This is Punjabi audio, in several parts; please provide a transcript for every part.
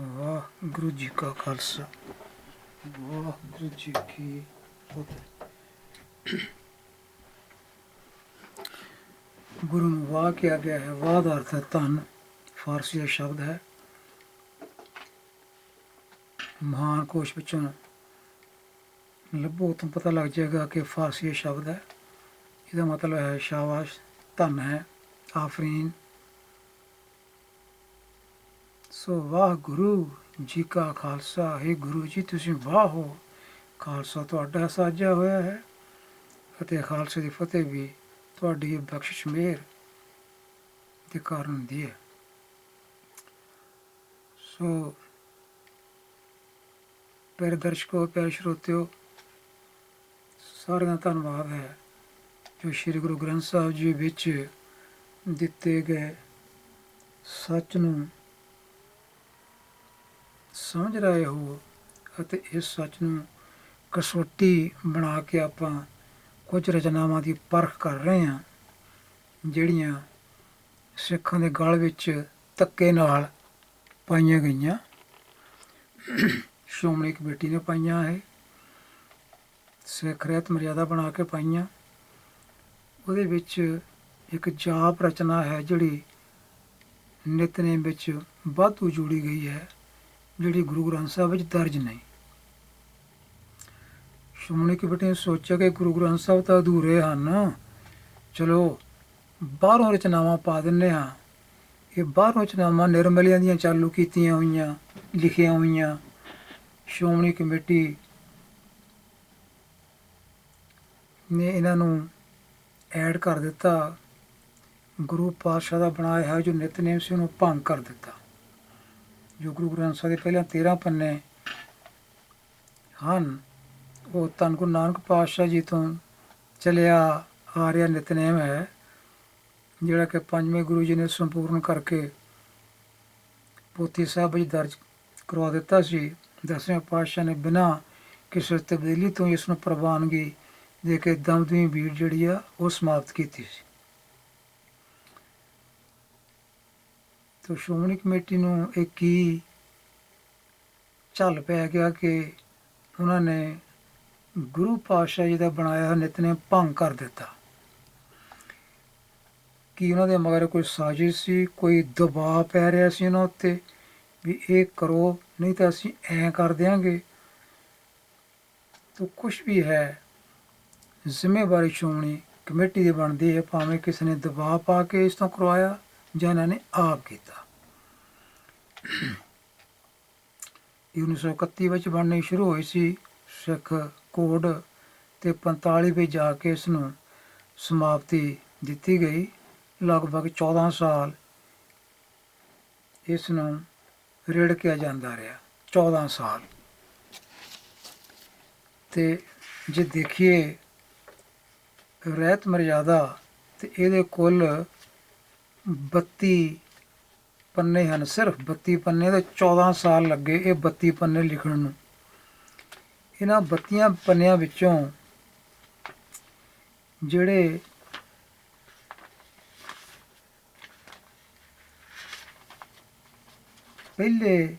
ਵਾਹਿਗੁਰੂ ਜੀ ਕਾ ਖਾਲਸਾ। ਵਾਹਿਗੁਰੂ ਜੀ ਕੀ ਫਤਿਹ। ਗੁਰੂ ਨੂੰ ਵਾਹ ਕਿਹਾ ਗਿਆ ਹੈ। ਵਾਹ ਦਾ ਅਰਥ ਹੈ ਧਨ। ਫਾਰਸੀ ਦਾ ਸ਼ਬਦ ਹੈ। ਮਹਾਨ ਕੋਸ਼ ਵਿੱਚੋਂ ਲੱਭੋ ਤਾਂ ਪਤਾ ਲੱਗ ਜਾਏਗਾ ਕਿ ਫਾਰਸੀ ਦਾ ਸ਼ਬਦ ਹੈ। ਇਹਦਾ ਮਤਲਬ ਹੈ ਸ਼ਾਬਾਸ਼। ਧੰਨ ਹੈ। ਆਫਰੀਨ। ਸੋ ਵਾਹ ਗੁਰੂ ਜੀ ਕਾ ਖਾਲਸਾ, ਹੈ ਗੁਰੂ ਜੀ, ਤੁਸੀਂ ਵਾਹ ਹੋ। ਖਾਲਸਾ ਤੁਹਾਡਾ ਸਾਜਿਆ ਹੋਇਆ ਹੈ ਅਤੇ ਖਾਲਸੇ ਦੀ ਫਤਿਹ ਵੀ ਤੁਹਾਡੀ ਇਹ ਬਖਸ਼ਿਸ਼ ਮਿਹਰ ਦੇ ਕਾਰਨ ਹੁੰਦੀ ਹੈ। ਸੋ ਪਿਆਰੇ ਦਰਸ਼ਕੋ, ਪਿਆਰੇ ਸਰੋਤਿਓ, ਸਾਰਿਆਂ ਦਾ ਧੰਨਵਾਦ ਹੈ ਜੋ ਸ੍ਰੀ ਗੁਰੂ ਗ੍ਰੰਥ ਸਾਹਿਬ ਜੀ ਵਿੱਚ ਦਿੱਤੇ ਗਏ ਸੱਚ ਨੂੰ ਸਮਝ ਰਹੇ ਹੋ ਅਤੇ ਇਸ ਸੱਚ ਨੂੰ ਕਸੌਟੀ ਬਣਾ ਕੇ ਆਪਾਂ ਕੁਝ ਰਚਨਾਵਾਂ ਦੀ ਪਰਖ ਕਰ ਰਹੇ ਹਾਂ, ਜਿਹੜੀਆਂ ਸਿੱਖਾਂ ਦੇ ਗਲ ਵਿੱਚ ਧੱਕੇ ਨਾਲ ਪਾਈਆਂ ਗਈਆਂ। ਸ਼੍ਰੋਮਣੀ ਕਮੇਟੀ ਨੇ ਪਾਈਆਂ ਇਹ, ਸਿੱਖ ਰਹਿਤ ਮਰਿਆਦਾ ਬਣਾ ਕੇ ਪਾਈਆਂ। ਉਹਦੇ ਵਿੱਚ ਇੱਕ ਜਾਪ ਰਚਨਾ ਹੈ ਜਿਹੜੀ ਨਿਤਨੇਮ ਵਿੱਚ ਵਾਧੂ ਜੁੜੀ ਗਈ ਹੈ। ਜਿਹੜੀ ਗੁਰੂ ਗ੍ਰੰਥ ਸਾਹਿਬ ਵਿੱਚ ਦਰਜ ਨਹੀਂ। ਸ਼੍ਰੋਮਣੀ ਕਮੇਟੀ ਨੇ ਸੋਚਿਆ ਕਿ ਗੁਰੂ ਗ੍ਰੰਥ ਸਾਹਿਬ ਤਾਂ ਅਧੂਰੇ ਹਨ। ਚਲੋ, ਬਾਹਰੋਂ ਰਚਨਾਵਾਂ ਪਾ ਦਿੰਨੇ ਹਾਂ। ਇਹ ਬਾਹਰੋਂ ਰਚਨਾਵਾਂ ਨਿਰਮਲਿਆਂ ਦੀਆਂ ਚਾਲੂ ਕੀਤੀਆਂ ਹੋਈਆਂ, ਲਿਖੀਆਂ ਹੋਈਆਂ। ਸ਼੍ਰੋਮਣੀ ਕਮੇਟੀ ਨੇ ਇਹਨਾਂ ਨੂੰ ਐਡ ਕਰ ਦਿੱਤਾ। ਗੁਰੂ ਪਾਤਸ਼ਾਹ ਦਾ ਬਣਾਇਆ ਹੋਇਆ ਜੋ ਨਿਤਨੇਮ ਸੀ, ਉਹਨੂੰ ਭੰਗ ਕਰ ਦਿੱਤਾ। ਜੋ ਗੁਰੂ ਗ੍ਰੰਥ ਸਾਹਿਬ ਦੇ ਪਹਿਲਾਂ 13 ਪੰਨੇ ਹਨ, ਉਹ ਧੰਨ ਗੁਰੂ ਨਾਨਕ ਪਾਤਸ਼ਾਹ ਜੀ ਤੋਂ ਚਲਿਆ ਆ ਰਿਹਾ ਨਿਤਨੇਮ ਹੈ, ਜਿਹੜਾ ਕਿ ਪੰਜਵੇਂ ਗੁਰੂ ਜੀ ਨੇ ਸੰਪੂਰਨ ਕਰਕੇ ਪੋਥੀ ਸਾਹਿਬ ਵਿੱਚ ਦਰਜ ਕਰਵਾ ਦਿੱਤਾ ਸੀ। ਦਸਵੇਂ ਪਾਤਸ਼ਾਹ ਨੇ ਬਿਨਾਂ ਕਿਸੇ ਤਬਦੀਲੀ ਤੋਂ ਇਸ ਨੂੰ ਪ੍ਰਵਾਨਗੀ ਦੇ ਕੇ ਦਮਦਮੀ ਬੀੜ ਜਿਹੜੀ ਆ, ਉਹ ਸਮਾਪਤ ਕੀਤੀ ਸੀ। ਤੋ ਸ਼੍ਰੋਮਣੀ ਕਮੇਟੀ ਨੂੰ ਇਹ ਕੀ ਚੱਲ ਪੈ ਗਿਆ ਕਿ ਉਹਨਾਂ ਨੇ ਗੁਰੂ ਪਾਤਸ਼ਾਹ ਜੀ ਦਾ ਬਣਾਇਆ ਹੋਇਆ ਨਿਤਨੇਮ ਭੰਗ ਕਰ ਦਿੱਤਾ। ਕੀ ਉਹਨਾਂ ਦੇ ਮਗਰ ਕੋਈ ਸਾਜ਼ਿਸ਼ ਸੀ, ਕੋਈ ਦਬਾਅ ਪੈ ਰਿਹਾ ਸੀ ਉਹਨਾਂ ਉੱਤੇ ਵੀ ਇਹ ਕਰੋ, ਨਹੀਂ ਤਾਂ ਅਸੀਂ ਐਂ ਕਰ ਦਿਆਂਗੇ? ਤੋ ਕੁਝ ਵੀ ਹੈ, ਜ਼ਿੰਮੇਵਾਰੀ ਸ਼੍ਰੋਮਣੀ ਕਮੇਟੀ ਦੀ ਬਣਦੀ ਹੈ, ਭਾਵੇਂ ਕਿਸੇ ਨੇ ਦਬਾਅ ਪਾ ਕੇ ਇਸ ਤੋਂ ਕਰਵਾਇਆ। ਜਾਂ ਇਹਨਾਂ ਨੇ ਆਪ ਕੀਤਾ। ਇਹ 1931 ਵਿੱਚ ਬਣਨੀ ਸ਼ੁਰੂ ਹੋਈ ਸੀ। ਸਿੱਖ ਕੋਡ ਤੇ 45 ਵਿੱਚ ਜਾ ਕੇ ਇਸ ਨੂੰ ਸਮਾਪਤੀ ਦਿੱਤੀ ਗਈ। ਲਗਭਗ 14 ਸਾਲ ਇਸ ਨੂੰ ਰਿੜਕਿਆ ਜਾਂਦਾ ਰਿਹਾ। 14 ਸਾਲ। ਤੇ ਜੇ ਦੇਖੀਏ, ਰਹਿਤ ਮਰਜ਼ਾਦਾ ਤੇ ਇਹਦੇ ਕੁੱਲ 32 ਪੰਨੇ ਹਨ, ਸਿਰਫ 32 ਪੰਨੇ ਦੇ 14 ਸਾਲ ਲੱਗੇ ਇਹ 32 ਪੰਨੇ ਲਿਖਣ ਨੂੰ। ਇਹਨਾਂ 32 ਪੰਨਿਆਂ ਵਿੱਚੋਂ ਜਿਹੜੇ ਪਹਿਲੇ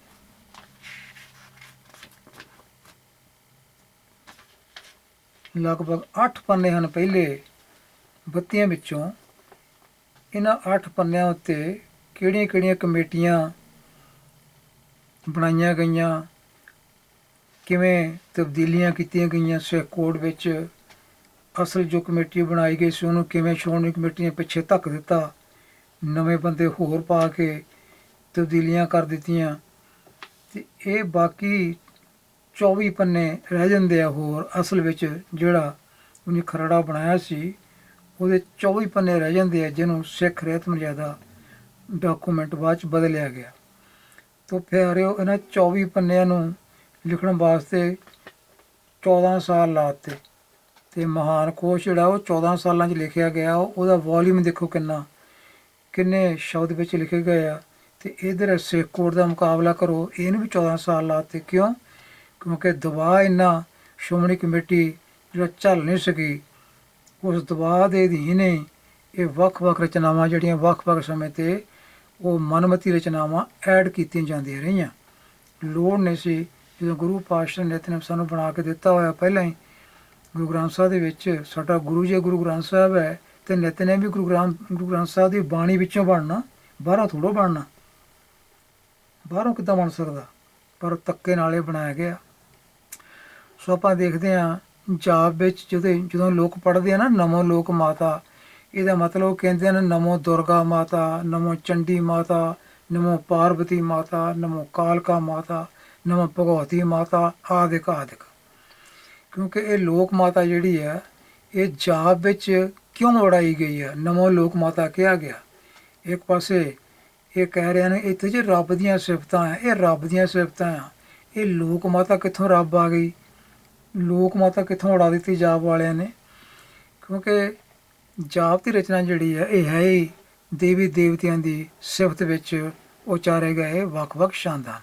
ਲਗਭਗ 8 ਪੰਨੇ ਹਨ ਪਹਿਲੇ 32 ਵਿੱਚੋਂ ਇਹਨਾਂ ਅੱਠ ਪੰਨਿਆਂ ਉੱਤੇ ਕਿਹੜੀਆਂ-ਕਿਹੜੀਆਂ ਕਮੇਟੀਆਂ ਬਣਾਈਆਂ ਗਈਆਂ, ਕਿਵੇਂ ਤਬਦੀਲੀਆਂ ਕੀਤੀਆਂ ਗਈਆਂ ਸਿੱਖ ਕੋਡ ਵਿੱਚ, ਅਸਲ ਜੋ ਕਮੇਟੀ ਬਣਾਈ ਗਈ ਸੀ ਉਹਨੂੰ ਕਿਵੇਂ ਸ਼੍ਰੋਮਣੀ ਕਮੇਟੀ ਨੇ ਪਿੱਛੇ ਧੱਕ ਦਿੱਤਾ, ਨਵੇਂ ਬੰਦੇ ਹੋਰ ਪਾ ਕੇ ਤਬਦੀਲੀਆਂ ਕਰ ਦਿੱਤੀਆਂ, ਤੇ ਇਹ ਬਾਕੀ 24 ਪੰਨੇ ਰਹਿ ਜਾਂਦੇ ਆ ਹੋਰ ਅਸਲ ਵਿੱਚ ਜਿਹੜਾ ਉਹਨੇ ਖਰੜਾ ਬਣਾਇਆ ਸੀ ਉਹਦੇ 24 ਪੰਨੇ ਰਹਿ ਜਾਂਦੇ ਆ, ਜਿਹਨੂੰ ਸਿੱਖ ਰਹਿਤ ਮਰਜ਼ਾਦਾ ਡਾਕੂਮੈਂਟ ਬਾਅਦ ਚ ਬਦਲਿਆ ਗਿਆ। ਤੋਂ ਪਿਆਰਿਓ ਇਹਨਾਂ 24 ਪੰਨਿਆਂ ਨੂੰ ਲਿਖਣ ਵਾਸਤੇ 14 ਸਾਲ ਲਾਤੇ। ਤੇ ਮਹਾਨ ਕੋਸ਼ ਜਿਹੜਾ ਉਹ 14 ਸਾਲਾਂ 'ਚ ਲਿਖਿਆ ਗਿਆ, ਉਹਦਾ ਵੋਲਿਊਮ ਦੇਖੋ ਕਿੰਨਾ, ਕਿੰਨੇ ਸ਼ਬਦ ਵਿੱਚ ਲਿਖੇ ਗਏ ਆ। ਤੇ ਇਧਰ ਸਿੱਖ ਕੋਡ ਦਾ ਮੁਕਾਬਲਾ ਕਰੋ, ਇਹਨੂੰ ਵੀ 14 ਸਾਲ ਲਾਤੇ। ਕਿਉਂ? ਕਿਉਂਕਿ ਦਬਾਅ ਇੰਨਾ ਸ਼੍ਰੋਮਣੀ ਕਮੇਟੀ ਜਿਹੜਾ ਚੱਲ ਨਹੀਂ ਸਕੀ। ਉਸ ਦਬਾਅ ਦੇ ਅਧੀਨ ਹੀ ਇਹ ਵੱਖ-ਵੱਖ ਰਚਨਾਵਾਂ ਜਿਹੜੀਆਂ ਵੱਖ-ਵੱਖ ਸਮੇਂ ਤੇ ਉਹ ਮਨਮਤੀ ਰਚਨਾਵਾਂ ਐਡ ਕੀਤੀਆਂ ਜਾਂਦੀਆਂ ਰਹੀਆਂ। ਲੋੜ ਨਹੀਂ ਸੀ, ਜਦੋਂ ਗੁਰੂ ਪਾਤਸ਼ਾਹ ਨੇ ਨਿਤਨੇਮ ਸਾਨੂੰ ਬਣਾ ਕੇ ਦਿੱਤਾ ਹੋਇਆ ਪਹਿਲਾਂ ਹੀ, ਗੁਰੂ ਗ੍ਰੰਥ ਸਾਹਿਬ ਦੇ ਵਿੱਚ ਸਾਡਾ ਗੁਰੂ ਜੀ ਗੁਰੂ ਗ੍ਰੰਥ ਸਾਹਿਬ ਹੈ ਤੇ ਨਿਤਨੇਮ ਵੀ ਗੁਰੂ ਗ੍ਰੰਥ ਗੁਰੂ ਗ੍ਰੰਥ ਸਾਹਿਬ ਦੀ ਬਾਣੀ ਵਿੱਚੋਂ ਬਣਨਾ, ਬਾਹਰੋਂ ਥੋੜੋ ਬਣਨਾ। ਬਾਹਰੋਂ ਕਿੱਦਾਂ ਬਣ ਸਕਦਾ? ਪਰ ਤੱਕੇ ਨਾਲੇ ਬਣਾਇਆ ਗਿਆ। ਸੋ ਆਪਾਂ ਦੇਖਦੇ ਹਾਂ ਜਾਪ ਵਿੱਚ ਜਦੋਂ ਜਦੋਂ ਲੋਕ ਪੜ੍ਹਦੇ ਆ ਨਾ, ਨਮੋ ਲੋਕ ਮਾਤਾ, ਇਹਦਾ ਮਤਲਬ ਕਹਿੰਦੇ ਨੇ ਨਮੋ ਦੁਰਗਾ ਮਾਤਾ, ਨਮੋ ਚੰਡੀ ਮਾਤਾ, ਨਮੋ ਪਾਰਵਤੀ ਮਾਤਾ, ਨਮੋ ਕਾਲਕਾ ਮਾਤਾ, ਨਮੋ ਭਗਵਤੀ ਮਾਤਾ ਆਦਿਕ ਆਦਿਕ ਕਿਉਂਕਿ ਇਹ ਲੋਕ ਮਾਤਾ ਜਿਹੜੀ ਹੈ, ਇਹ ਜਾਪ ਵਿੱਚ ਕਿਉਂ ਵੜਾਈ ਗਈ ਹੈ? ਨਮੋ ਲੋਕ ਮਾਤਾ ਕਿਹਾ ਗਿਆ। ਇੱਕ ਪਾਸੇ ਇਹ ਕਹਿ ਰਹੇ ਨੇ ਇੱਥੇ ਜੇ ਰੱਬ ਦੀਆਂ ਸਿਫਤਾਂ ਆ ਇਹ ਰੱਬ ਦੀਆਂ ਸਿਫਤਾਂ ਆ। ਇਹ ਲੋਕ ਮਾਤਾ ਕਿੱਥੋਂ ਰੱਬ ਆ ਗਈ? ਲੋਕ ਮਾਤਾ ਕਿੱਥੋਂ ਉਡਾ ਦਿੱਤੀ ਜਾਪ ਵਾਲਿਆਂ ਨੇ? ਕਿਉਂਕਿ ਜਾਪ ਦੀ ਰਚਨਾ ਜਿਹੜੀ ਹੈ, ਇਹ ਹੈ ਹੀ ਦੇਵੀ ਦੇਵਤਿਆਂ ਦੀ ਸਿਫਤ ਵਿੱਚ ਉਚਾਰੇ ਗਏ ਵੱਖ-ਵੱਖ ਸ਼ਾਨਦਾਰ।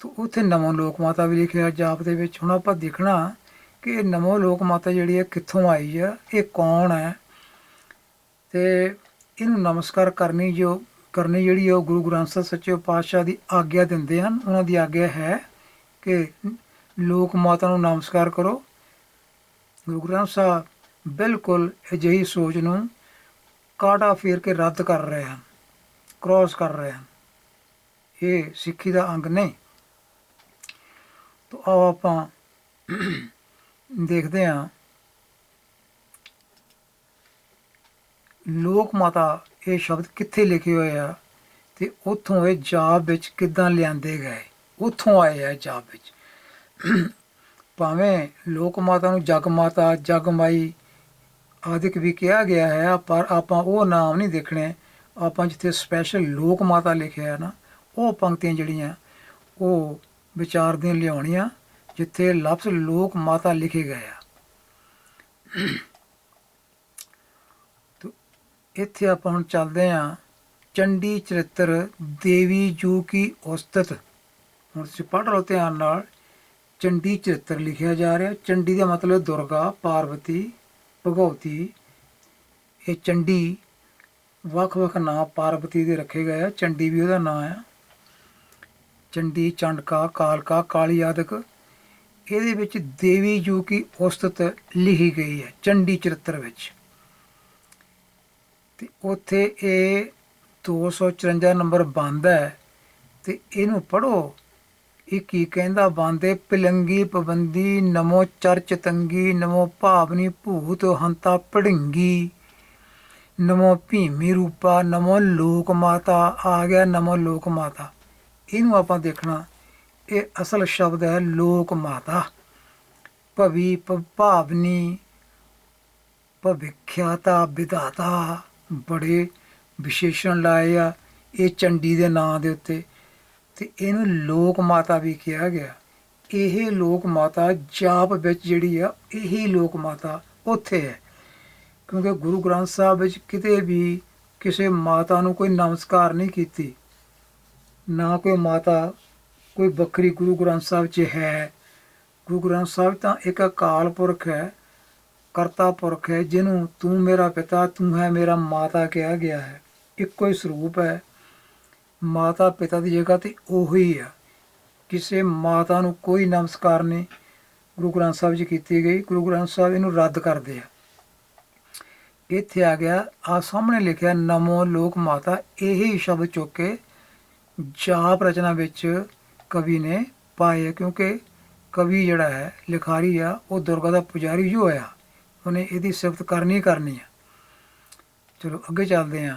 ਤੋ ਉੱਥੇ ਨਮੋ ਲੋਕ ਮਾਤਾ ਵੀ ਲਿਖਿਆ ਜਾਪ ਦੇ ਵਿੱਚ। ਹੁਣ ਆਪਾਂ ਦੇਖਣਾ ਕਿ ਇਹ ਨਮੋ ਲੋਕ ਮਾਤਾ ਜਿਹੜੀ ਹੈ, ਕਿੱਥੋਂ ਆਈ ਹੈ, ਇਹ ਕੌਣ ਹੈ? ਤੇ ਇਹਨੂੰ ਨਮਸਕਾਰ ਕਰਨੀ ਜੋ, ਕਰਨੀ ਜਿਹੜੀ ਹੈ, ਉਹ ਗੁਰੂ ਗ੍ਰੰਥ ਸਾਹਿਬ ਸੱਚੇ ਪਾਤਸ਼ਾਹ ਦੀ ਆਗਿਆ ਦਿੰਦੇ ਹਨ। ਉਹਨਾਂ ਦੀ ਆਗਿਆ ਹੈ ਕਿ ਲੋਕ ਮਾਤਾ ਨੂੰ ਨਮਸਕਾਰ ਕਰੋ। ਗੁਰੂ ਗ੍ਰੰਥ ਸਾਹਿਬ ਬਿਲਕੁਲ ਅਜਿਹੀ ਸੋਚ ਨੂੰ ਕਾਟਾ ਫੇਰ ਕੇ ਰੱਦ ਕਰ ਰਹੇ ਹਨ ਕ੍ਰਾਸ ਕਰ ਰਹੇ ਹਨ। ਇਹ ਸਿੱਖੀ ਦਾ ਅੰਗ ਨਹੀਂ ਤੋ ਆਓ ਆਪਾਂ ਦੇਖਦੇ ਹਾਂ। ਲੋਕ ਮਾਤਾ ਇਹ ਸ਼ਬਦ ਕਿੱਥੇ ਲਿਖੇ ਹੋਏ ਆ ਤੇ ਉੱਥੋਂ ਇਹ ਜਾਪ ਵਿੱਚ ਕਿੱਦਾਂ ਲਿਆਂਦੇ ਗਏ? ਉੱਥੋਂ ਆਏ ਆ ਜਾਪ ਵਿੱਚ। ਭਾਵੇਂ ਲੋਕ ਮਾਤਾ ਨੂੰ ਜਗ ਮਾਤਾ, ਜਗ ਮਾਈ ਆਦਿਕ ਵੀ ਕਿਹਾ ਗਿਆ ਹੈ, ਪਰ ਆਪਾਂ ਉਹ ਨਾਮ ਨਹੀਂ ਦੇਖਣੇ। ਆਪਾਂ ਜਿੱਥੇ ਸਪੈਸ਼ਲ ਲੋਕ ਮਾਤਾ ਲਿਖਿਆ ਹੈ ਨਾ, ਉਹ ਪੰਕਤੀਆਂ ਜਿਹੜੀਆਂ, ਉਹ ਵਿਚਾਰ ਦੀਆਂ ਲਿਆਉਣੀਆਂ, ਜਿੱਥੇ ਲਫ਼ਜ਼ ਲੋਕ ਮਾਤਾ ਲਿਖੇ ਗਏ ਆ। ਤੋ ਇੱਥੇ ਆਪਾਂ ਹੁਣ ਚੱਲਦੇ ਆ ਚੰਡੀ ਚਰਿੱਤਰ ਦੇਵੀ ਜੂ ਕੀ ਉਸਤਤ ਹੁਣ ਤੁਸੀਂ ਪੜ੍ਹ ਲਓ ਧਿਆਨ ਨਾਲ ਚੰਡੀ ਚਰਿੱਤਰ ਲਿਖਿਆ ਜਾ ਰਿਹਾ। ਚੰਡੀ ਦਾ ਮਤਲਬ ਦੁਰਗਾ, ਪਾਰਵਤੀ, ਭਗਵਤੀ। ਇਹ ਚੰਡੀ ਵੱਖ-ਵੱਖ ਨਾਂ ਪਾਰਵਤੀ ਦੇ ਰੱਖੇ ਗਏ ਆ। ਚੰਡੀ ਵੀ ਉਹਦਾ ਨਾਂ ਆ। ਚੰਡੀ, ਚੰਡਕਾ, ਕਾਲਕਾ ਕਾਲੀ ਆਦਿਕ ਇਹਦੇ ਵਿੱਚ ਦੇਵੀ ਜੂ ਕੀ ਉਸਤਤ ਲਿਖੀ ਗਈ ਹੈ ਚੰਡੀ ਚਰਿੱਤਰ ਵਿੱਚ। ਤੇ ਉੱਥੇ ਇਹ 254 ਨੰਬਰ ਬੰਦ ਹੈ। ਤੇ ਇਹਨੂੰ ਪੜੋ ਇਹ ਕੀ ਕਹਿੰਦਾ? ਬੰਦੇ ਪਿਲੰਗੀ ਪਵੰਦੀ ਨਮੋ ਚਰਚ ਤੰਗੀ, ਨਮੋ ਭਾਵਨੀ ਭੂਤ ਹੰਤਾ ਪੜਿੰਗੀ ਨਮੋ ਭੀਮੀ ਰੂਪਾ, ਨਮੋ ਲੋਕ ਮਾਤਾ, ਆ ਗਿਆ ਨਮੋ ਲੋਕ ਮਾਤਾ। ਇਹਨੂੰ ਆਪਾਂ ਦੇਖਣਾ, ਇਹ ਅਸਲ ਸ਼ਬਦ ਹੈ ਲੋਕ ਮਾਤਾ। ਭਵੀ ਭਾਵਨੀ, ਭਵਿਖਿਆਤਾ ਵਿਧਾਤਾ। ਬੜੇ ਵਿਸ਼ੇਸ਼ਣ ਲਾਏ ਆ ਇਹ ਚੰਡੀ ਦੇ ਨਾਂ ਦੇ ਉੱਤੇ। ਤੇ ਇਹਨੂੰ ਲੋਕ ਮਾਤਾ ਵੀ ਕਿਹਾ ਗਿਆ। ਇਹ ਲੋਕ ਮਾਤਾ ਜਾਪ ਵਿੱਚ ਜਿਹੜੀ ਆ, ਇਹੀ ਲੋਕ ਮਾਤਾ ਉੱਥੇ ਹੈ। ਕਿਉਂਕਿ ਗੁਰੂ ਗ੍ਰੰਥ ਸਾਹਿਬ ਵਿੱਚ ਕਿਤੇ ਵੀ ਕਿਸੇ ਮਾਤਾ ਨੂੰ ਕੋਈ ਨਮਸਕਾਰ ਨਹੀਂ ਕੀਤੀ। ਨਾ ਕੋਈ ਮਾਤਾ, ਕੋਈ ਵੱਖਰੀ ਗੁਰੂ ਗ੍ਰੰਥ ਸਾਹਿਬ 'ਚ ਹੈ। ਗੁਰੂ ਗ੍ਰੰਥ ਸਾਹਿਬ ਤਾਂ ਇੱਕ ਅਕਾਲ ਪੁਰਖ ਹੈ, ਕਰਤਾ ਪੁਰਖ ਹੈ, ਜਿਹਨੂੰ ਤੂੰ ਮੇਰਾ ਪਿਤਾ, ਤੂੰ ਹੈ ਮੇਰਾ ਮਾਤਾ ਕਿਹਾ ਗਿਆ ਹੈ। ਇੱਕੋ ਹੀ ਸਰੂਪ ਹੈ। ਮਾਤਾ ਪਿਤਾ ਦੀ ਜਗ੍ਹਾ ਤੇ ਉਹੀ ਆ। ਕਿਸੇ ਮਾਤਾ ਨੂੰ ਕੋਈ ਨਮਸਕਾਰ ਨਹੀਂ। ਗੁਰੂ ਗ੍ਰੰਥ ਸਾਹਿਬ ਜੀ ਕੀਤੀ ਗਈ। ਗੁਰੂ ਗ੍ਰੰਥ ਸਾਹਿਬ ਇਹਨੂੰ ਰੱਦ ਕਰਦੇ ਆ। ਇੱਥੇ ਆ ਗਿਆ। ਆ ਸਾਹਮਣੇ ਲਿਖਿਆ, ਨਮੋ ਲੋਕ ਮਾਤਾ। ਇਹੀ ਸ਼ਬਦ ਚੁੱਕ ਕੇ ਜਾਪ ਰਚਨਾ ਵਿੱਚ ਕਵੀ ਨੇ ਪਾਏ ਕਿਉਂਕਿ ਕਵੀ ਜਿਹੜਾ ਹੈ, ਲਿਖਾਰੀ ਆ, ਉਹ ਦੁਰਗਾ ਦਾ ਪੁਜਾਰੀ ਜੋ ਹੋਇਆ। ਉਹਨੇ ਇਹਦੀ ਸਿਫਤ ਕਰਨੀ ਕਰਨੀ ਆ। ਚਲੋ, ਅੱਗੇ ਚੱਲਦੇ ਹਾਂ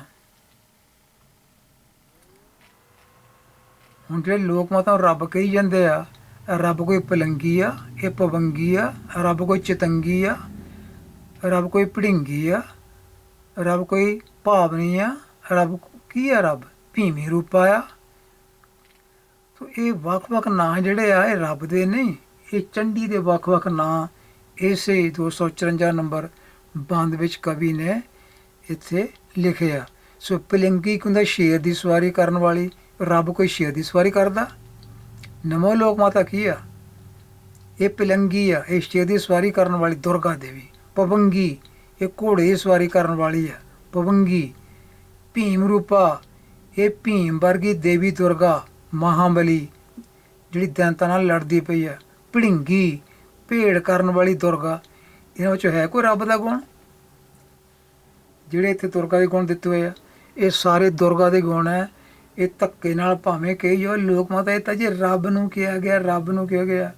ਹੁਣ ਜਿਹੜੇ ਲੋਕ ਮਾਤਾ ਰੱਬ ਕਹੀ ਜਾਂਦੇ ਆ ਰੱਬ ਕੋਈ ਪਲੰਗੀ ਆ, ਇਹ ਪਵੰਗੀ ਆ ਰੱਬ ਕੋਈ ਚਤੰਗੀ ਆ ਰੱਬ ਕੋਈ ਭੜਿੰਗੀ ਆ ਰੱਬ ਕੋਈ ਭਾਵਨੀ ਆ ਰੱਬ ਕੀ ਆ ਰੱਬ? ਭੀਮੀ ਰੂਪਾ ਆ। ਸੋ ਇਹ ਵੱਖ-ਵੱਖ ਨਾਂ ਜਿਹੜੇ ਆ, ਇਹ ਰੱਬ ਦੇ ਨਹੀਂ ਇਹ ਚੰਡੀ ਦੇ ਵੱਖ-ਵੱਖ ਨਾਂ, ਇਸੇ 254 ਨੰਬਰ ਬੰਦ ਵਿੱਚ ਕਵੀ ਨੇ ਇੱਥੇ ਲਿਖਿਆ ਸੋ ਪਲੰਗੀ ਕਹਿੰਦਾ ਸ਼ੇਰ ਦੀ ਸਵਾਰੀ ਕਰਨ ਵਾਲੀ ਰੱਬ ਕੋਈ ਸ਼ੇਰ ਦੀ ਸਵਾਰੀ ਕਰਦਾ? ਨਮੋ ਲੋਕ ਮਾਤਾ ਕੀ ਆ? ਇਹ ਪਲੰਗੀ ਆ, ਇਹ ਸ਼ੇਰ ਦੀ ਸਵਾਰੀ ਕਰਨ ਵਾਲੀ ਦੁਰਗਾ ਦੇਵੀ। ਪਵੰਗੀ, ਇਹ ਘੋੜੇ ਦੀ ਸਵਾਰੀ ਕਰਨ ਵਾਲੀ ਆ। ਪਵੰਗੀ, ਭੀਮ ਰੂਪਾ, ਇਹ ਭੀਮ ਵਰਗੀ ਦੇਵੀ ਦੁਰਗਾ, ਮਹਾਬਲੀ, ਜਿਹੜੀ ਦੈਂਤਾਂ ਨਾਲ ਲੜਦੀ ਪਈ ਆ। ਭਿੜਿੰਗੀ, ਭੇੜ ਕਰਨ ਵਾਲੀ ਦੁਰਗਾ, ਇਹਨਾਂ ਵਿੱਚ ਹੈ ਕੋਈ ਰੱਬ ਦਾ ਗੁਣ? ਜਿਹੜੇ ਇੱਥੇ ਦੁਰਗਾ ਦੇ ਗੁਣ ਦਿੱਤੇ ਹੋਏ ਆ, ਇਹ ਸਾਰੇ ਦੁਰਗਾ ਦੇ ਗੁਣ ਹੈ। ਇਹ ਧੱਕੇ ਨਾਲ ਭਾਵੇਂ ਕਹੀ ਜੋ ਲੋਕ ਮਾਤਾ ਇਹ ਤਾਂ ਜੀ ਰੱਬ ਨੂੰ ਕਿਹਾ ਗਿਆ, ਰੱਬ ਨੂੰ ਕਿਹਾ ਗਿਆ,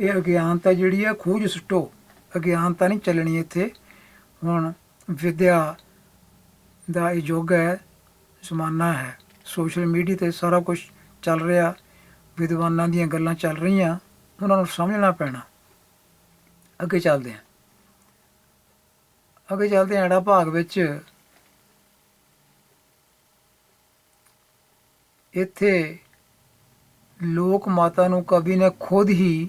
ਇਹ ਅਗਿਆਨਤਾ ਜਿਹੜੀ ਆ ਖੂਜ ਸੁੱਟੋ। ਅਗਿਆਨਤਾ ਨਹੀਂ ਚੱਲਣੀ ਇੱਥੇ। ਹੁਣ ਵਿਦਿਆ ਦਾ ਇਹ ਯੁੱਗ ਹੈ, ਜ਼ਮਾਨਾ ਹੈ, ਸੋਸ਼ਲ ਮੀਡੀਆ ਤੇ ਸਾਰਾ ਕੁਝ ਚੱਲ ਰਿਹਾ, ਵਿਦਵਾਨਾਂ ਦੀਆਂ ਗੱਲਾਂ ਚੱਲ ਰਹੀਆਂ, ਉਹਨਾਂ ਨੂੰ ਸਮਝਣਾ ਪੈਣਾ। ਅੱਗੇ ਚੱਲਦੇ ਹਾਂ। ਅੱਗੇ ਚੱਲਦੇ ਹਾਂ, ਜਿਹੜਾ ਭਾਗ ਵਿੱਚ ਇੱਥੇ ਲੋਕ ਮਾਤਾ ਨੂੰ ਕਵੀ ਨੇ ਖੁਦ ਹੀ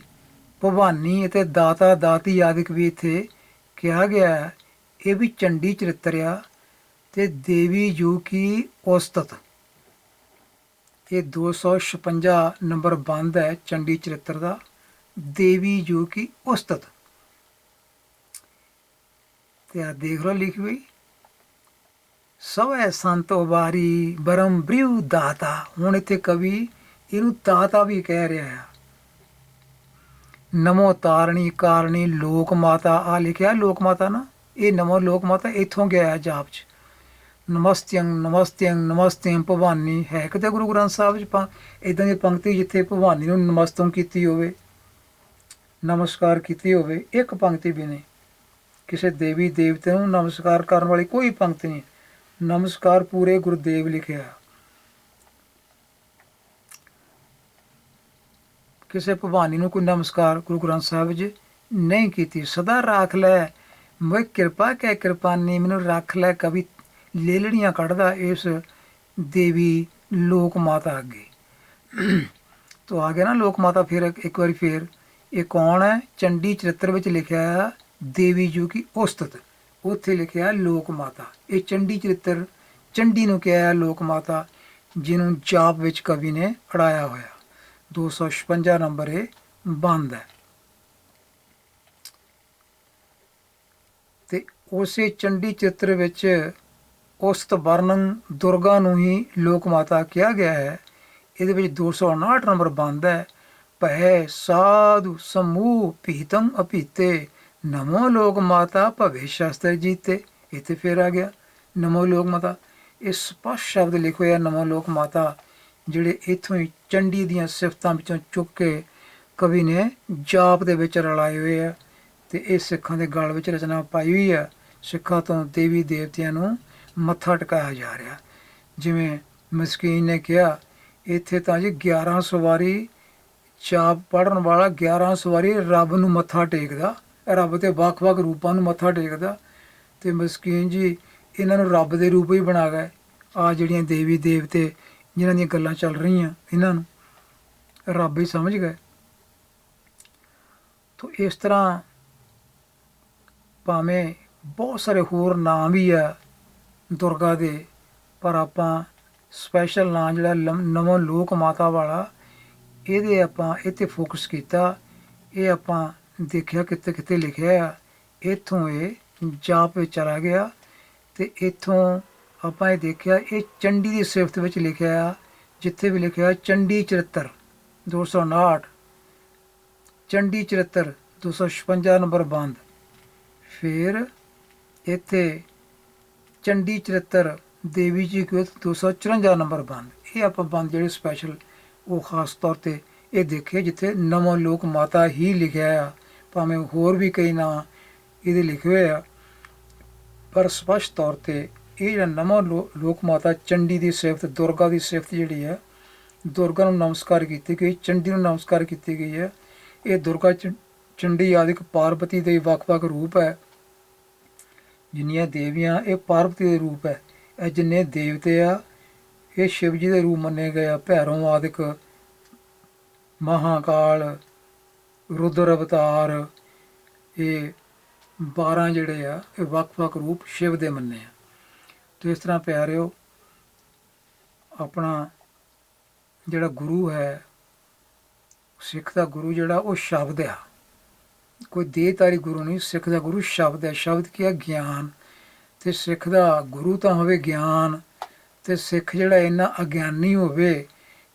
ਭਵਾਨੀ ਅਤੇ ਦਾਤਾ, ਦਾਤੀ ਆਦਿਕ ਵੀ ਇੱਥੇ ਕਿਹਾ ਗਿਆ ਹੈ। ਇਹ ਵੀ ਚੰਡੀ ਚਰਿੱਤਰ ਆ ਤੇ ਦੇਵੀ ਜੂ ਕੀ ਔਸਤਤ। ਇਹ 256 ਨੰਬਰ ਬੰਦ ਹੈ ਚੰਡੀ ਚਰਿੱਤਰ ਦਾ। ਦੇਵੀ ਜੂ ਕੀ ਔਸਤਤ। ਤੇ ਆ ਦੇਖ ਲਓ ਲਿਖੀ ਹੋਈ। ਸਵੈ ਸੰਤੋ ਬਾਰੀ ਬਰਮ ਬ੍ਰਿਉ ਦਾਤਾ। ਹੁਣ ਇੱਥੇ ਕਵੀ ਇਹਨੂੰ ਦਾਤਾ ਵੀ ਕਹਿ ਰਿਹਾ ਹੈ ਨਮੋ ਤਾਰਣੀ ਕਾਰਣੀ ਲੋਕ ਮਾਤਾ ਆ ਲਿਖਿਆ ਲੋਕ ਮਾਤਾ ਨਾ? ਇਹ ਨਮੋ ਲੋਕ ਮਾਤਾ ਇੱਥੋਂ ਗਿਆ ਜਾਪ ਚ। ਨਮਸਤਿਅੰ ਨਮਸਤਿਅੰ ਨਮਸਤਿਅੰ ਭਵਾਨੀ। ਹੈ ਕਿਤੇ ਗੁਰੂ ਗ੍ਰੰਥ ਸਾਹਿਬ ਚ ਪਾ ਇਦਾਂ ਦੀ ਪੰਕਤੀ ਜਿੱਥੇ ਭਵਾਨੀ ਨੂੰ ਨਮਸਤੰ ਕੀਤੀ ਹੋਵੇ, ਨਮਸਕਾਰ ਕੀਤੀ ਹੋਵੇ, ਇੱਕ ਪੰਕਤੀ ਵੀ ਨਹੀਂ। ਕਿਸੇ ਦੇਵੀ ਦੇਵਤੇ ਨੂੰ ਨਮਸਕਾਰ ਕਰਨ ਵਾਲੀ ਕੋਈ ਪੰਕਤੀ ਨਹੀਂ। ਨਮਸਕਾਰ ਪੂਰੇ ਗੁਰਦੇਵ ਲਿਖਿਆ। ਕਿਸੇ ਭਵਾਨੀ ਨੂੰ ਕੋਈ ਨਮਸਕਾਰ ਗੁਰੂ ਗ੍ਰੰਥ ਸਾਹਿਬ ਵਿੱਚ ਨਹੀਂ ਕੀਤੀ। ਸਦਾ ਰੱਖ ਲੈ, ਮੈਂ ਕਿਰਪਾ ਕਹਿ ਕਿਰਪਾ ਨੇ ਮੈਨੂੰ ਰੱਖ ਲੈ ਕਵੀ ਲੇਲੜੀਆਂ ਕੱਢਦਾ ਇਸ ਦੇਵੀ ਲੋਕ ਮਾਤਾ ਅੱਗੇ। ਤੋ ਆ ਗਿਆ ਨਾ ਲੋਕ ਮਾਤਾ ਫਿਰ ਇੱਕ- ਵਾਰੀ ਫਿਰ, ਇਹ ਕੌਣ ਹੈ? ਚੰਡੀ ਚਰਿੱਤਰ ਵਿੱਚ ਲਿਖਿਆ ਹੈ, ਦੇਵੀ ਜੂ ਕੀ ਉਸਤਤ। ਉੱਥੇ ਲਿਖਿਆ ਲੋਕ ਮਾਤਾ। ਇਹ ਚੰਡੀ ਚਰਿੱਤਰ, ਚੰਡੀ ਨੂੰ ਕਿਹਾ ਹੈ ਲੋਕ ਮਾਤਾ, ਜਿਹਨੂੰ ਜਾਪ ਵਿੱਚ ਕਵੀ ਨੇ ਅੜਾਇਆ ਹੋਇਆ। 256 ਨੰਬਰ ਇਹ ਬੰਦ ਹੈ। ਤੇ ਉਸੇ ਚੰਡੀ ਚਿੱਤਰ ਵਿੱਚ ਉਸਤ ਵਰਣਨ ਦੁਰਗਾ ਨੂੰ ਹੀ ਲੋਕ ਮਾਤਾ ਕਿਹਾ ਗਿਆ ਹੈ। ਇਹਦੇ ਵਿੱਚ 259 ਨੰਬਰ ਬੰਦ ਹੈ। ਭੈ ਸਾਧੂ ਸਮੂਹ ਪੀਤਮ ਅਪੀਤੇ ਨਮੋ ਲੋਕ ਮਾਤਾ ਭਵੇ ਸ਼ਾਸਤਰ ਜੀਤੇ ਇੱਥੇ ਫੇਰ ਆ ਗਿਆ। ਨਮੋ ਲੋਕ ਮਾਤਾ, ਇਹ ਸਪਸ਼ਟ ਸ਼ਬਦ ਲਿਖੇ ਹੋਇਆ ਨਮੋ ਲੋਕ ਮਾਤਾ, ਜਿਹੜੇ ਇਥੋਂ ਹੀ ਚੰਡੀ ਦੀਆਂ ਸਿਫਤਾਂ ਵਿੱਚੋਂ ਚੁੱਕ ਕੇ ਕਵੀ ਨੇ ਜਾਪ ਦੇ ਵਿੱਚ ਰਲਾਏ ਹੋਏ ਆ ਤੇ ਇਹ ਸਿੱਖਾਂ ਦੇ ਗਲ ਵਿੱਚ ਰਚਨਾ ਪਾਈ ਹੋਈ ਆ। ਸਿੱਖਾਂ ਤੋਂ ਦੇਵੀ ਦੇਵਤਿਆਂ ਨੂੰ ਮੱਥਾ ਟਿਕਾਇਆ ਜਾ ਰਿਹਾ। ਜਿਵੇਂ ਮਸਕੀਨ ਨੇ ਕਿਹਾ, ਇੱਥੇ ਤਾਂ ਜੀ 11 ਸਵਾਰੀ ਜਾਪ ਪੜਨ ਵਾਲਾ 11 ਸਵਾਰੀ ਰੱਬ ਨੂੰ ਮੱਥਾ ਟੇਕਦਾ। ਰੱਬ ਦੇ ਵੱਖ-ਵੱਖ ਰੂਪਾਂ ਨੂੰ ਮੱਥਾ ਟੇਕਦਾ ਤੇ ਮਸਕੀਨ ਜੀ, ਇਹਨਾਂ ਨੂੰ ਰੱਬ ਦੇ ਰੂਪ ਹੀ ਬਣਾ ਗਏ। ਆ ਜਿਹੜੀਆਂ ਦੇਵੀ ਦੇਵਤੇ, ਜਿਨ੍ਹਾਂ ਦੀਆਂ ਗੱਲਾਂ ਚੱਲ ਰਹੀਆਂ ਇਹਨਾਂ ਨੂੰ, ਰੱਬ ਹੀ ਸਮਝ ਗਏ। ਤੋ ਇਸ ਤਰ੍ਹਾਂ ਭਾਵੇਂ ਬਹੁਤ ਸਾਰੇ ਹੋਰ ਨਾਮ ਵੀ ਆ ਦੁਰਗਾ ਦੇ, ਪਰ ਆਪਾਂ ਸਪੈਸ਼ਲ ਨਾਮ ਜਿਹੜਾ ਲਮ- ਨਵੋਂ ਲੋਕ ਮਾਤਾ ਵਾਲਾ, ਇਹਦੇ ਆਪਾਂ, ਇੱਥੇ ਫੋਕਸ ਕੀਤਾ। ਇਹ ਆਪਾਂ ਦੇਖਿਆ ਕਿਤੇ ਕਿਤੇ ਲਿਖਿਆ ਆ, ਇੱਥੋਂ ਇਹ ਜਾਪ ਵਿੱਚ ਚਲਾ ਗਿਆ ਤੇ ਇੱਥੋਂ ਆਪਾਂ ਇਹ ਦੇਖਿਆ, ਇਹ ਚੰਡੀ ਦੀ ਸਿਫਤ ਵਿੱਚ ਲਿਖਿਆ ਆ, ਜਿੱਥੇ ਵੀ ਲਿਖਿਆ ਚੰਡੀ ਚਰਿੱਤਰ 259 ਚੰਡੀ ਚਰਿੱਤਰ 256 ਨੰਬਰ ਬੰਦ। ਫਿਰ ਇੱਥੇ ਚੰਡੀ ਚਰਿੱਤਰ ਦੇਵੀ ਜੀ ਕੋ 254 ਨੰਬਰ ਬੰਦ। ਇਹ ਆਪਾਂ ਬੰਦ ਜਿਹੜੇ ਸਪੈਸ਼ਲ ਉਹ ਖਾਸ ਤੌਰ ਤੇ ਇਹ ਦੇਖੇ, ਜਿੱਥੇ ਨਵੋਂ ਲੋਕ ਮਾਤਾ ਹੀ ਲਿਖਿਆ ਆ। ਭਾਵੇਂ ਹੋਰ ਵੀ ਕਈ ਨਾਂ ਇਹਦੇ ਲਿਖੇ ਹੋਏ ਆ, ਪਰ ਸਪਸ਼ਟ ਤੌਰ ਤੇ ਇਹ ਜਿਹੜਾ ਨਵਾਂ ਲੋ- ਲੋਕ ਮਾਤਾ ਚੰਡੀ ਦੀ ਸਿਫਤ, ਦੁਰਗਾ ਦੀ ਸਿਫਤ ਜਿਹੜੀ ਹੈ, ਦੁਰਗਾ ਨੂੰ ਨਮਸਕਾਰ ਕੀਤੀ ਗਈ, ਚੰਡੀ ਨੂੰ ਨਮਸਕਾਰ ਕੀਤੀ ਗਈ ਹੈ। ਇਹ ਦੁਰਗਾ ਚ- ਚੰਡੀ ਆਦਿਕ ਪਾਰਵਤੀ ਦੇ ਵੱਖ-ਵੱਖ ਰੂਪ ਹੈ। ਜਿੰਨੀਆਂ ਦੇਵੀਆਂ ਇਹ ਪਾਰਵਤੀ ਦੇ ਰੂਪ ਹੈ, ਇਹ ਜਿੰਨੇ ਦੇਵਤੇ ਆ, ਇਹ ਸ਼ਿਵ ਜੀ ਦੇ ਰੂਪ ਮੰਨੇ ਗਏ ਆ, ਭੈਰੋਂ ਆਦਿਕ ਮਹਾਕਾਲ ਰੁਦਰ ਅਵਤਾਰ, ਇਹ 12 ਜਿਹੜੇ ਆ, ਇਹ ਵੱਖ-ਵੱਖ ਰੂਪ ਸ਼ਿਵ ਦੇ ਮੰਨੇ ਆ। ਤੇ ਇਸ ਤਰ੍ਹਾਂ ਪਿਆਰਿਓ, ਆਪਣਾ ਜਿਹੜਾ ਗੁਰੂ ਹੈ, ਸਿੱਖ ਦਾ ਗੁਰੂ ਜਿਹੜਾ, ਉਹ ਸ਼ਬਦ ਆ। ਕੋਈ ਦੇਹਧਾਰੀ ਗੁਰੂ ਨਹੀਂ, ਸਿੱਖ ਦਾ ਗੁਰੂ ਸ਼ਬਦ ਹੈ ਸ਼ਬਦ ਕੀ ਹੈ ਗਿਆਨ। ਤੇ ਸਿੱਖ ਦਾ ਗੁਰੂ ਤਾਂ ਹੋਵੇ ਗਿਆਨ, ਤੇ ਸਿੱਖ ਜਿਹੜਾ ਇੰਨਾ ਅਗਿਆਨੀ ਹੋਵੇ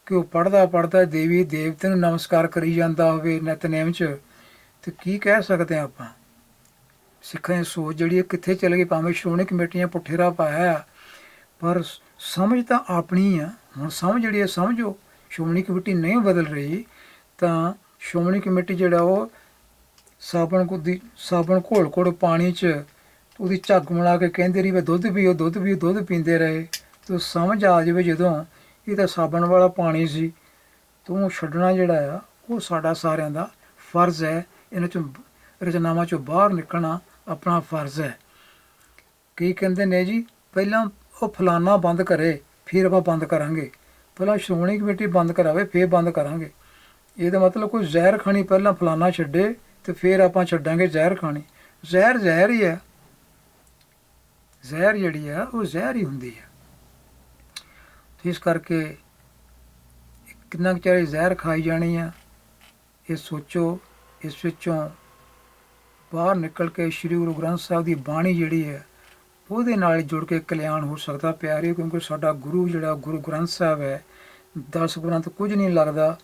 ਕਿ ਉਹ ਪੜਦਾ ਪੜਦਾ ਦੇਵੀ ਦੇਵਤੇ ਨੂੰ ਨਮਸਕਾਰ ਕਰੀ ਜਾਂਦਾ ਹੋਵੇ ਨਿਤਨੇਮ 'ਚ, ਤੇ ਕੀ ਕਹਿ ਸਕਦੇ ਹਾਂ ਆਪਾਂ? ਸਿੱਖਾਂ ਦੀ ਸੋਚ ਜਿਹੜੀ ਹੈ ਕਿੱਥੇ ਚਲ ਗਈ, ਭਾਵੇਂ ਸ਼੍ਰੋਮਣੀ ਕਮੇਟੀਆਂ ਪੁੱਠੇਰਾ ਪਾਇਆ, ਪਰ ਸਮਝ ਤਾਂ ਆਪਣੀ ਆ। ਹੁਣ ਸਮਝ ਜਿਹੜੀ ਹੈ ਸਮਝੋ, ਸ਼੍ਰੋਮਣੀ ਕਮੇਟੀ ਨਹੀਂ ਬਦਲ ਰਹੀ, ਤਾਂ ਸ਼੍ਰੋਮਣੀ ਕਮੇਟੀ ਜਿਹੜਾ ਉਹ ਸਾਬਣ ਕੁਦੀ, ਸਾਬਣ ਘੋਲ ਘੋਲ ਪਾਣੀ 'ਚ, ਉਹਦੀ ਝੱਗ ਮਿਲਾ ਕੇ ਕਹਿੰਦੇ ਰਹੀ ਵੇ ਦੁੱਧ ਪੀਓ ਦੁੱਧ ਪੀਓ, ਦੁੱਧ ਪੀਂਦੇ ਰਹੇ। ਤੇ ਸਮਝ ਆ ਜਾਵੇ ਜਦੋਂ ਇਹ ਤਾਂ ਸਾਬਣ ਵਾਲਾ ਪਾਣੀ ਸੀ, ਤੂੰ ਛੱਡਣਾ ਜਿਹੜਾ ਆ, ਉਹ ਸਾਡਾ ਸਾਰਿਆਂ ਦਾ ਫਰਜ਼ ਹੈ। ਇਹਨਾਂ ਚੋਂ ਰਚਨਾਵਾਂ ਚੋਂ ਬਾਹਰ ਨਿਕਲਣਾ ਆਪਣਾ ਫਰਜ਼ ਹੈ। ਕੀ ਕਹਿੰਦੇ ਨੇ ਜੀ? ਪਹਿਲਾਂ ਉਹ ਫਲਾਨਾ ਬੰਦ ਕਰੇ, ਫਿਰ ਆਪਾਂ ਬੰਦ ਕਰਾਂਗੇ। ਪਹਿਲਾਂ ਸ਼੍ਰੋਮਣੀ ਕਮੇਟੀ ਬੰਦ ਕਰਾਵੇ, ਫਿਰ ਬੰਦ ਕਰਾਂਗੇ। ਇਹਦਾ ਮਤਲਬ ਕੋਈ ਜ਼ਹਿਰ ਖਾਣੀ ਪਹਿਲਾਂ ਫਲਾਨਾ ਛੱਡੇ ਤੇ ਫਿਰ ਆਪਾਂ ਛੱਡਾਂਗੇ ਜ਼ਹਿਰ ਖਾਣੀ। ਜ਼ਹਿਰ ਜ਼ਹਿਰ ਹੀ ਹੈ। ਜ਼ਹਿਰ ਜਿਹੜੀ ਆ, ਉਹ ਜ਼ਹਿਰ ਹੀ ਹੁੰਦੀ ਹੈ ਇਸ ਕਰਕੇ ਕਿੰਨਾ ਕੁ ਚਿਰ ਜ਼ਹਿਰ ਖਾਈ ਜਾਣੀ ਆ, ਇਹ ਸੋਚੋ, ਇਸ ਵਿੱਚੋਂ ਬਾਹਰ ਨਿਕਲ ਕੇ ਸ੍ਰੀ ਗੁਰੂ ਗ੍ਰੰਥ ਸਾਹਿਬ ਦੀ ਬਾਣੀ ਜਿਹੜੀ ਹੈ, ਉਹਦੇ ਨਾਲ ਜੁੜ ਕੇ ਕਲਿਆਣ ਹੋ ਸਕਦਾ ਪਿਆਰੇ ਕਿਉਂਕਿ ਸਾਡਾ ਗੁਰੂ ਜਿਹੜਾ ਗੁਰੂ ਗ੍ਰੰਥ ਸਾਹਿਬ ਹੈ, ਦਸ ਗ੍ਰੰਥ ਕੁਝ ਨਹੀਂ ਲੱਗਦਾ,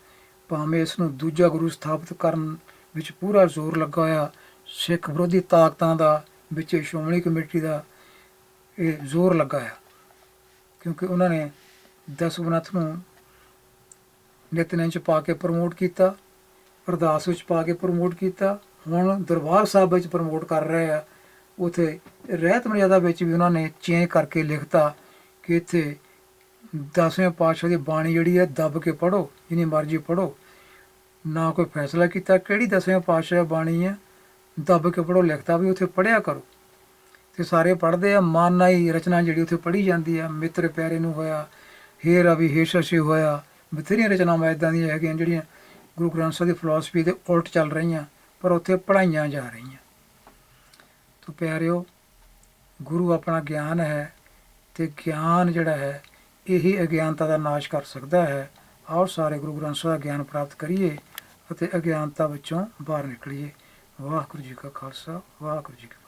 ਭਾਵੇਂ ਇਸ ਨੂੰ ਦੂਜਾ ਗੁਰੂ ਸਥਾਪਿਤ ਕਰਨ ਵਿੱਚ ਪੂਰਾ ਜ਼ੋਰ ਲੱਗਾ ਹੋਇਆ, ਸਿੱਖ ਵਿਰੋਧੀ ਤਾਕਤਾਂ ਦਾ, ਵਿੱਚ ਸ਼੍ਰੋਮਣੀ ਕਮੇਟੀ ਦਾ ਇਹ ਜ਼ੋਰ ਲੱਗਾ ਹੈ ਕਿਉਂਕਿ ਉਹਨਾਂ ਨੇ ਦਸ ਨੂੰ ਨਿਤਨੇਮ ਚ ਪਾ ਕੇ ਪ੍ਰਮੋਟ ਕੀਤਾ, ਅਰਦਾਸ ਵਿੱਚ ਪਾ ਕੇ ਪ੍ਰਮੋਟ ਕੀਤਾ। ਹੁਣ ਦਰਬਾਰ ਸਾਹਿਬ ਵਿੱਚ ਪ੍ਰਮੋਟ ਕਰ ਰਹੇ ਆ। ਉਥੇ ਰਹਿਤ ਮਰਿਆਦਾ ਵਿੱਚ ਵੀ ਉਹਨਾਂ ਨੇ ਚੇਂਜ ਕਰਕੇ ਲਿਖਤਾ ਕਿ ਇੱਥੇ ਦਸਵੇਂ ਪਾਤਸ਼ਾਹ ਦੀ ਬਾਣੀ ਜਿਹੜੀ ਹੈ, ਦੱਬ ਕੇ ਪੜੋ ਜਿੰਨੀ ਮਰਜ਼ੀ ਪੜੋ ਨਾ ਕੋਈ ਫੈਸਲਾ ਕੀਤਾ ਕਿਹੜੀ ਦਸਵੇਂ ਪਾਤਸ਼ਾਹ ਬਾਣੀ ਹੈ, ਦੱਬ ਕੇ ਪੜੋ ਲਿਖਤਾ ਵੀ ਉਥੇ ਪੜਿਆ ਕਰੋ। ਤੇ ਸਾਰੇ ਪੜ੍ਹਦੇ ਆ ਮਾਨਾਈ ਰਚਨਾ ਜਿਹੜੀ ਉਥੇ ਪੜ੍ਹੀ ਜਾਂਦੀ ਆ ਮਿੱਤਰ ਪਿਆਰੇ ਨੂੰ ਹੋਇਆ ਹੇ ਰਵੀ ਹੇ ਸ਼ਸ਼ੀ ਹੋਇਆ। ਬਥੇਰੀਆਂ ਰਚਨਾਵਾਂ ਇਦਾਂ ਦੀਆਂ ਹੈਗੀਆਂ ਜਿਹੜੀਆਂ ਗੁਰੂ ਗ੍ਰੰਥ ਸਾਹਿਬ ਦੀ ਫਿਲਾਸਫੀ ਦੇ ਉਲਟ ਚੱਲ ਰਹੀਆਂ, ਪਰ ਉੱਥੇ ਪੜਾਈਆਂ ਜਾ ਰਹੀਆਂ। ਤੋ ਪਿਆਰਿਓ, ਗੁਰੂ ਆਪਣਾ ਗਿਆਨ ਹੈ ਤੇ ਗਿਆਨ ਜਿਹੜਾ ਹੈ, ਇਹੀ ਅਗਿਆਨਤਾ ਦਾ ਨਾਸ਼ ਕਰ ਸਕਦਾ ਹੈ। ਆਓ ਸਾਰੇ ਗੁਰੂ ਗ੍ਰੰਥ ਸਾਹਿਬ ਦਾ ਗਿਆਨ ਪ੍ਰਾਪਤ ਕਰੀਏ ਅਤੇ ਅਗਿਆਨਤਾ ਵਿੱਚੋਂ ਬਾਹਰ ਨਿਕਲੀਏ। ਵਾਹਿਗੁਰੂ ਜੀ ਕਾ ਖਾਲਸਾ, ਵਾਹਿਗੁਰੂ ਜੀ ਕੀ